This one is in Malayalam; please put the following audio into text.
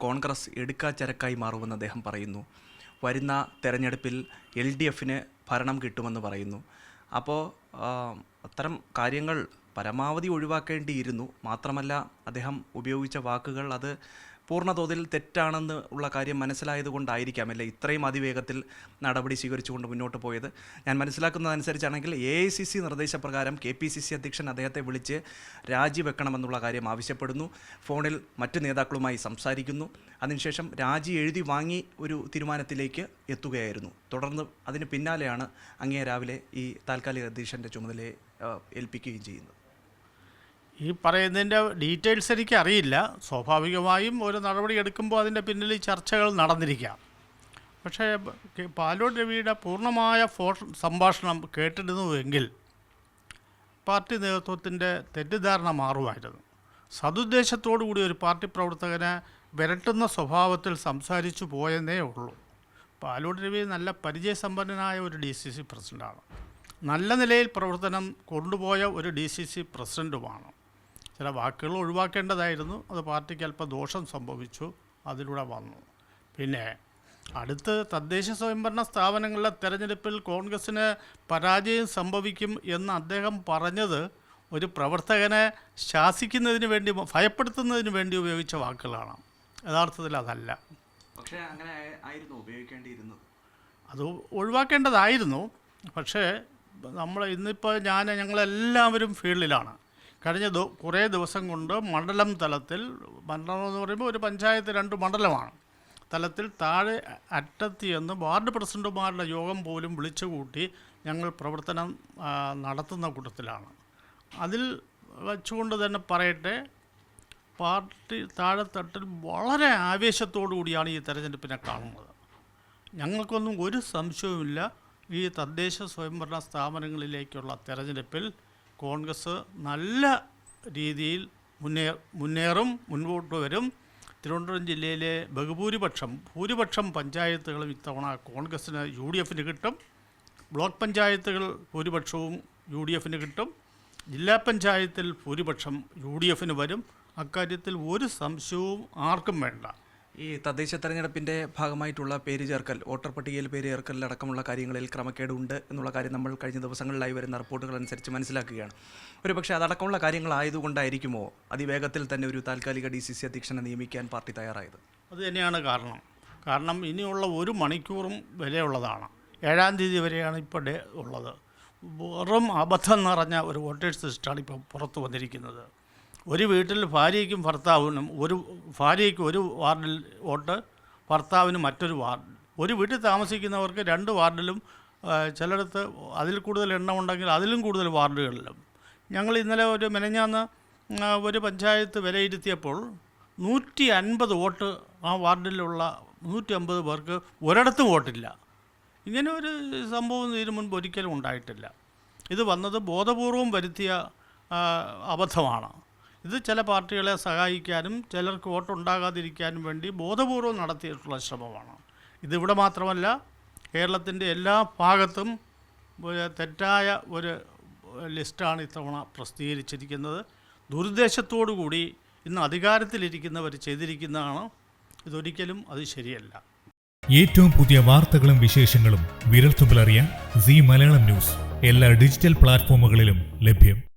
കോൺഗ്രസ് എടുക്കാച്ചരക്കായി മാറുമെന്ന് അദ്ദേഹം പറയുന്നു. വരുന്ന തെരഞ്ഞെടുപ്പിൽ എൽ ഡി എഫിന് ഭരണം കിട്ടുമെന്ന് പറയുന്നു. അപ്പോൾ അത്തരം കാര്യങ്ങൾ പരമാവധി ഒഴിവാക്കേണ്ടിയിരുന്നു. മാത്രമല്ല അദ്ദേഹം ഉപയോഗിച്ച വാക്കുകൾ അത് പൂർണതോതിൽ തെറ്റാണെന്ന് ഉള്ള കാര്യം മനസ്സിലായതുകൊണ്ടായിരിക്കാം അല്ലേ? ഇത്രയും അതിവേഗത്തിൽ നടപടി സ്വീകരിച്ചുകൊണ്ട് മുന്നോട്ട് പോയത്. ഞാൻ മനസ്സിലാക്കുന്നതനുസരിച്ചാണെങ്കിൽ എ ഐ സി സി നിർദ്ദേശപ്രകാരം കെ പി സി സി അധ്യക്ഷൻ അദ്ദേഹത്തെ വിളിച്ച് രാജിവെക്കണമെന്നുള്ള കാര്യം ആവശ്യപ്പെടുന്നു. ഫോണിൽ മറ്റു നേതാക്കളുമായി സംസാരിക്കുന്നു. അതിനുശേഷം രാജി എഴുതി വാങ്ങി ഒരു തീരുമാനത്തിലേക്ക് എത്തുകയായിരുന്നു. തുടർന്ന് അതിന് പിന്നാലെയാണ് അങ്ങേ രാവിലെ ഈ താൽക്കാലിക അധ്യക്ഷന്റെ ചുമതലയെ ഏൽപ്പിക്കുകയും ചെയ്യുന്നത്. ഈ പറയുന്നതിന്റെ ഡീറ്റെയിൽസ് എനിക്ക് അറിയില്ല സ്വാഭാവികമായും ഒരു നടപടി എടുക്കുമ്പോൾ അതിന്റെ പിന്നിൽ ചർച്ചകൾ നടന്നിരിക്കാം. പക്ഷേ പാലോ രവിയുടെ പൂർണമായ ഫോ സംഭാഷണം കേട്ടിരുന്നുവെങ്കിൽ പാർട്ടി നേതൃത്വത്തിന്റെ തെറ്റിദ്ധാരണ മാറുമായിരുന്നു. സതുദ്ദേശത്തോടു കൂടി ഒരു പാർട്ടി പ്രവർത്തകനെ വിരട്ടുന്ന സ്വഭാവത്തിൽ സംസാരിച്ചു പോയെന്നേ ഉള്ളൂ. പാലോട് രവി നല്ല പരിചയസമ്പന്നനായ ഒരു ഡി സി സി പ്രസിഡന്റാണ് നല്ല നിലയിൽ പ്രവർത്തനം കൊണ്ടുപോയ ഒരു ഡി സി സി പ്രസിഡന്റുമാണ് ചില വാക്കുകൾ ഒഴിവാക്കേണ്ടതായിരുന്നു. അത് പാർട്ടിക്ക് അല്പം ദോഷം സംഭവിച്ചു. അതിലൂടെ വന്നു. പിന്നെ അടുത്ത് തദ്ദേശ സ്വയംഭരണ സ്ഥാപനങ്ങളിലെ തെരഞ്ഞെടുപ്പിൽ കോൺഗ്രസ്സിന് പരാജയം സംഭവിക്കും എന്ന് അദ്ദേഹം പറഞ്ഞത് ഒരു പ്രവർത്തകനെ ശാസിക്കുന്നതിന് വേണ്ടി ഭയപ്പെടുത്തുന്നതിന് വേണ്ടി ഉപയോഗിച്ച വാക്കുകളാണ്. യഥാർത്ഥത്തിൽ അതല്ല. പക്ഷേ അങ്ങനെ ആയിരുന്നു ഉപയോഗിക്കേണ്ടിയിരുന്നത്. അത് ഒഴിവാക്കേണ്ടതായിരുന്നു. പക്ഷേ നമ്മൾ ഇന്നിപ്പോൾ ഞാൻ ഞങ്ങളെല്ലാവരും ഫീൽഡിലാണ്. കഴിഞ്ഞ കുറേ ദിവസം കൊണ്ട് മണ്ഡലം തലത്തിൽ മണ്ഡലം എന്ന് പറയുമ്പോൾ ഒരു പഞ്ചായത്ത് രണ്ട് മണ്ഡലമാണ്. തലത്തിൽ താഴെ അറ്റത്തിയെന്ന് എന്ന് വാർഡ് പ്രസിഡന്റുമാരുടെ യോഗം പോലും വിളിച്ചു കൂട്ടി ഞങ്ങൾ പ്രവർത്തനം നടത്തുന്ന കൂട്ടത്തിലാണ്. അതിൽ വെച്ചുകൊണ്ട് തന്നെ പറയട്ടെ പാർട്ടി താഴെത്തട്ടിൽ വളരെ ആവേശത്തോടു കൂടിയാണ് ഈ തെരഞ്ഞെടുപ്പിനെ കാണുന്നത്. ഞങ്ങൾക്കൊന്നും ഒരു സംശയവുമില്ല. ഈ തദ്ദേശ സ്വയംഭരണ സ്ഥാപനങ്ങളിലേക്കുള്ള തെരഞ്ഞെടുപ്പിൽ കോൺഗ്രസ് നല്ല രീതിയിൽ മുന്നേ മുന്നേറും മുൻപോട്ട് വരും. തിരുവനന്തപുരം ജില്ലയിലെ ബഹുഭൂരിപക്ഷം ഭൂരിപക്ഷം പഞ്ചായത്തുകളും ഇത്തവണ കോൺഗ്രസ്സിന് യു ഡി എഫിന് കിട്ടും. ബ്ലോക്ക് പഞ്ചായത്തുകൾ ഭൂരിപക്ഷവും യു ഡി എഫിന് കിട്ടും. ജില്ലാ പഞ്ചായത്തിൽ ഭൂരിപക്ഷം യു ഡി എഫിന് വരും. അക്കാര്യത്തിൽ ഒരു സംശയവും ആർക്കും വേണ്ട. ഈ തദ്ദേശ തെരഞ്ഞെടുപ്പിന്റെ ഭാഗമായിട്ടുള്ള പേര് ചേർക്കൽ വോട്ടർ പട്ടികയിൽ പേര് ചേർക്കൽ അടക്കമുള്ള കാര്യങ്ങളിൽ ക്രമക്കേടുണ്ട് എന്നുള്ള കാര്യം നമ്മൾ കഴിഞ്ഞ ദിവസങ്ങളിലായി വരുന്ന റിപ്പോർട്ടുകൾ അനുസരിച്ച് മനസ്സിലാക്കുകയാണ്. ഒരു പക്ഷേ അതടക്കമുള്ള കാര്യങ്ങളായതുകൊണ്ടായിരിക്കുമോ അതിവേഗത്തിൽ തന്നെ ഒരു താൽക്കാലിക ഡി സി സി അധ്യക്ഷനെ നിയമിക്കാൻ പാർട്ടി തയ്യാറായത്? അത് തന്നെയാണ് കാരണം. കാരണം ഇനിയുള്ള ഒരു മണിക്കൂറും വിലയുള്ളതാണ്. ഏഴാം തീയതി വരെയാണ് ഇപ്പോൾ ഡേ ഉള്ളത്. വെറും അബദ്ധം നിറഞ്ഞ ഒരു വോട്ടേഴ്സ് ലിസ്റ്റാണ് ഇപ്പോൾ പുറത്തു വന്നിരിക്കുന്നത്. ഒരു വീട്ടിൽ ഭാര്യയ്ക്കും ഭർത്താവിനും ഒരു ഭാര്യയ്ക്ക് ഒരു വാർഡിൽ വോട്ട് ഭർത്താവിന് മറ്റൊരു വാർഡ്. ഒരു വീട്ടിൽ താമസിക്കുന്നവർക്ക് രണ്ട് വാർഡിലും ചിലയിടത്ത് അതിൽ കൂടുതൽ എണ്ണം ഉണ്ടെങ്കിൽ അതിലും കൂടുതൽ വാർഡുകളിലും. ഞങ്ങൾ ഇന്നലെ ഒരു മെനഞ്ഞാന്ന് ഒരു പഞ്ചായത്ത് വിലയിരുത്തിയപ്പോൾ നൂറ്റി അൻപത് വോട്ട് ആ വാർഡിലുള്ള നൂറ്റി അമ്പത് പേർക്ക് ഒരിടത്തും വോട്ടില്ല. ഇങ്ങനെ ഒരു സംഭവം ഇതിനു മുൻപ് ഒരിക്കലും ഉണ്ടായിട്ടില്ല. ഇത് വന്നത് ബോധപൂർവം വരുത്തിയ അബദ്ധമാണ്. ഇത് ചില പാർട്ടികളെ സഹായിക്കാനും ചിലർക്ക് വോട്ടുണ്ടാകാതിരിക്കാനും വേണ്ടി ബോധപൂർവം നടത്തിയിട്ടുള്ള ശ്രമമാണ്. ഇതിവിടെ മാത്രമല്ല കേരളത്തിന്റെ എല്ലാ ഭാഗത്തും തെറ്റായ ഒരു ലിസ്റ്റാണ് ഇത്തവണ പ്രസിദ്ധീകരിച്ചിരിക്കുന്നത്. ദുരുദ്ദേശത്തോടു കൂടി ഇന്ന് അധികാരത്തിലിരിക്കുന്നവർ ചെയ്തിരിക്കുന്നതാണ്. ഇതൊരിക്കലും അത് ശരിയല്ല. ഏറ്റവും പുതിയ വാർത്തകളും വിശേഷങ്ങളും വിരൽത്തുമ്പിലറിയാൻ സി മലയാളം ന്യൂസ്. എല്ലാ ഡിജിറ്റൽ പ്ലാറ്റ്ഫോമുകളിലും ലഭ്യം.